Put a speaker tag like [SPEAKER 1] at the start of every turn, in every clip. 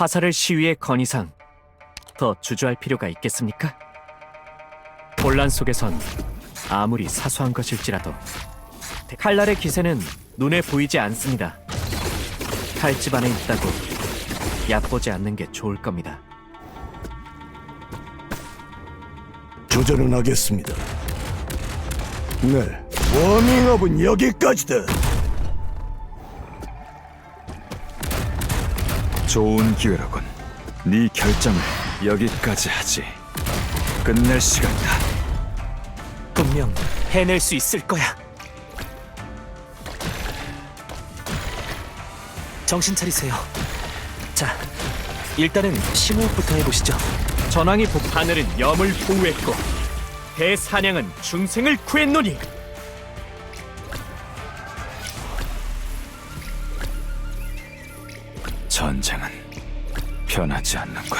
[SPEAKER 1] 화살을 시위에 건 이상 더 주저할 필요가 있겠습니까? 혼란 속에선 아무리 사소한 것일지라도 칼날의 기세는 눈에 보이지 않습니다. 칼집 안에 있다고 얕보지 않는 게 좋을 겁니다.
[SPEAKER 2] 조절은 하겠습니다. 네, 워밍업은 여기까지다.
[SPEAKER 3] 좋은 기회로군. 네 결정을 여기까지 하지. 끝낼 시간이다.
[SPEAKER 1] 분명 해낼 수 있을 거야.
[SPEAKER 4] 정신 차리세요. 자, 일단은 심호흡부터 해보시죠.
[SPEAKER 1] 전황이 복 하늘은 염을 보호했고 대사냥은 중생을 구했노니
[SPEAKER 3] 전쟁은 변하지 않는군.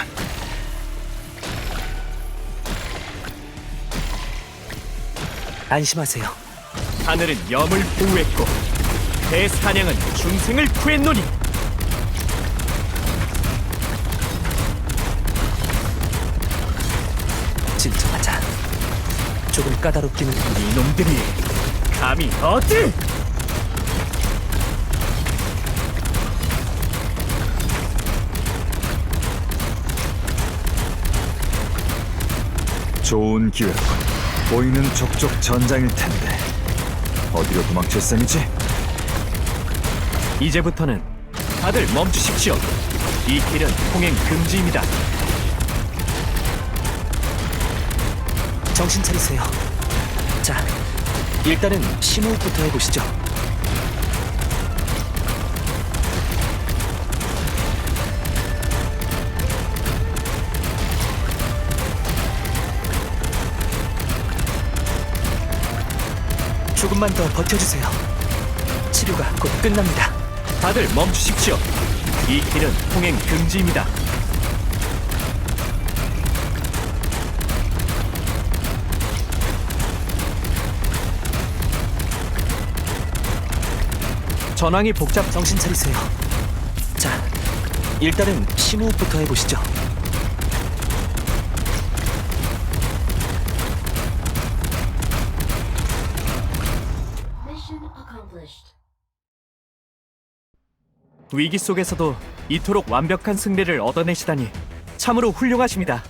[SPEAKER 4] 안심하세요.
[SPEAKER 1] 하늘은 염을 보호했고 대사냥은 중생을 구했노니
[SPEAKER 4] 진정하자. 조금 까다롭기는
[SPEAKER 1] 이놈들이 감히 어디?
[SPEAKER 3] 좋은 기회로군. 보이는 족족 전장일 텐데. 어디로 도망칠 셈이지?
[SPEAKER 1] 이제부터는 다들 멈추십시오. 이 길은 통행 금지입니다.
[SPEAKER 4] 정신 차리세요. 자, 일단은 심호흡부터 해보시죠. 조금만 더 버텨주세요. 치료가 곧 끝납니다.
[SPEAKER 1] 다들 멈추십시오. 이 길은 통행 금지입니다. 전황이 복잡
[SPEAKER 4] 정신 차리세요. 자, 일단은 심호흡부터 해보시죠.
[SPEAKER 1] 위기 속에서도 이토록 완벽한 승리를 얻어내시다니 참으로 훌륭하십니다.